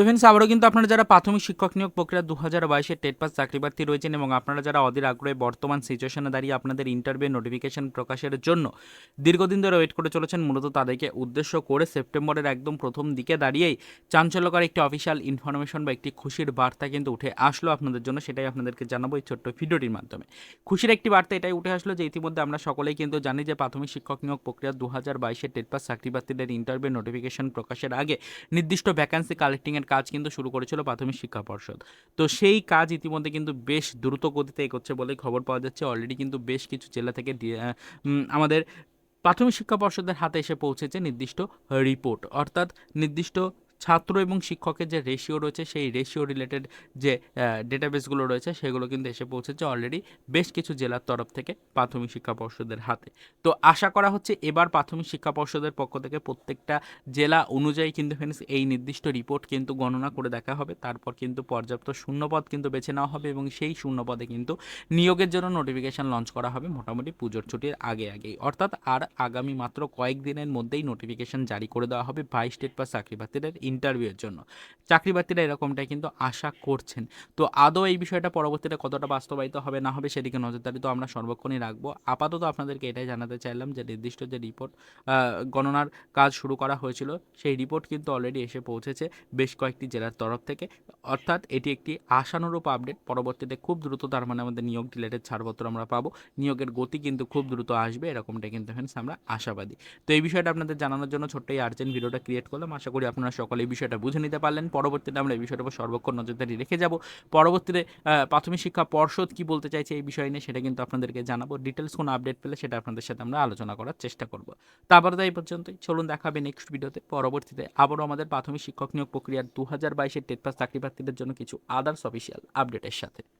তো ফ্রেন্ডস আবারও কিন্তু আপনারা যারা প্রাথমিক শিক্ষক নিয়োগ প্রক্রিয়া দু হাজার বাইশের টেট পাস চাকরি প্রার্থী রয়েছেন এবং আপনারা যারা অধীর আগ্রহে বর্তমান সিচুয়েশনে দাঁড়িয়ে আপনাদের ইন্টারভিউ নোটিফিকেশন প্রকাশের জন্য দীর্ঘদিন ধরে ওয়েট করে চলেছেন, মূলত তাদেরকে উদ্দেশ্য করে সেপ্টেম্বরের একদম প্রথম দিকে দাঁড়িয়েই চাঞ্চল্যকর একটি অফিসিয়াল ইনফরমেশন বা একটি খুশির বার্তা কিন্তু উঠে আসলো আপনাদের জন্য, সেটাই আপনাদেরকে জানাব এই ছোট্ট ভিডিওটির মাধ্যমে। খুশির একটি বার্তা এটাই উঠে আসলো যে ইতিমধ্যে আমরা সকলেই কিন্তু জানি যে প্রাথমিক শিক্ষক নিয়োগ প্রক্রিয়া দু হাজার বাইশের টেট পাস চাকরি প্রার্থীদের ইন্টারভিউ নোটিফিকেশন প্রকাশের আগে নির্দিষ্ট ভ্যাকান্সি কালেক্টিংয়ের কাজ কিন্তু শুরু করেছিল প্রাথমিক শিক্ষা পর্ষদ। তো সেই কাজ ইতিমধ্যে কিন্তু বেশ দ্রুত গতিতে এগোচ্ছে বলে খবর পাওয়া যাচ্ছে। অলরেডি কিন্তু বেশ কিছু জেলা থেকে আমাদের প্রাথমিক শিক্ষা পর্ষদের হাতে এসে পৌঁছেছে নির্দিষ্ট রিপোর্ট অর্থাৎ নির্দিষ্ট ছাত্র এবং শিক্ষকের যে রেশিও রয়েছে, সেই রেশিও রিলেটেড যে ডেটাবেসগুলো রয়েছে, সেগুলো কিন্তু এসে পৌঁছেছে অলরেডি বেশ কিছু জেলার তরফ থেকে প্রাথমিক শিক্ষা পর্ষদের হাতে। তো আশা করা হচ্ছে এবার প্রাথমিক শিক্ষা পর্ষদের পক্ষ থেকে প্রত্যেকটা জেলা অনুযায়ী কিন্তু ফ্রেন্ডস এই নির্দিষ্ট রিপোর্ট কিন্তু গণনা করে দেখা হবে। তারপর কিন্তু পর্যাপ্ত শূন্যপদ কিন্তু বেছে নেওয়া হবে এবং সেই শূন্যপদে কিন্তু নিয়োগের জন্য নোটিফিকেশন লঞ্চ করা হবে মোটামুটি পুজোর ছুটির আগে আগেই। অর্থাৎ আর আগামী মাত্র কয়েকদিনের মধ্যেই নোটিফিকেশন জারি করে দেওয়া হবে। বাইশ স্টেট বা চাকরি প্রার্থীদের ইন্টারভিউয়ের জন্য। চাকরি প্রার্থীরা এরকমটাই কিন্তু আশা করছেন। তো আদৌ এই বিষয়টা পরবর্তীতে কতটা বাস্তবায়িত হবে, না হবে সেদিকে নজরদারি তো আমরা সর্বক্ষণই রাখব। আপাতত আপনাদেরকে এটাই জানাতে চাইলাম যে, নির্দিষ্ট যে রিপোর্ট গণনার কাজ শুরু করা হয়েছিল, সেই রিপোর্ট কিন্তু অলরেডি এসে পৌঁছেছে বেশ কয়েকটি জেলার তরফ থেকে। অর্থাৎ এটি একটি আশানুরূপ আপডেট পরবর্তীতে খুব দ্রুত তার মানে আমাদের নিয়োগ রিলেটেড ছাড়পত্র আমরা পাবো। নিয়োগের গতি কিন্তু খুব দ্রুত আসবে এরকমটা কিন্তু আমরা আশাবাদী। তো এই বিষয়টা আপনাদের জানানোর জন্য ছোট্ট এই আর্জেন্ট ভিডিওটা ক্রিয়েট করলাম। আশা করি আপনারা সকলে এই বিষয়টা বুঝে নিতে পারলেন। পরবর্তীতে আমরা এই বিষয়টার উপর সর্বক্ষণ নজরদারি রেখে যাব। পরবর্তীতে প্রাথমিক শিক্ষা পর্ষদ কি বলতে চাইছে এই বিষয় নিয়ে সেটা কিন্তু আপনাদেরকে জানাব। ডিটেলস কোনো আপডেট পেলে সেটা আপনাদের সাথে আমরা আলোচনা করার চেষ্টা করব। তারপরে তাই পর্যন্তই। চলুন দেখাবে নেক্সট ভিডিওতে পরবর্তীতে আবারও আমাদের প্রাথমিক শিক্ষক নিয়োগ প্রক্রিয়ার দু হাজার বাইশের টেট পাস চাকরি প্রার্থীদের জন্য কিছু আদার্স অফিসিয়াল আপডেটের সাথে।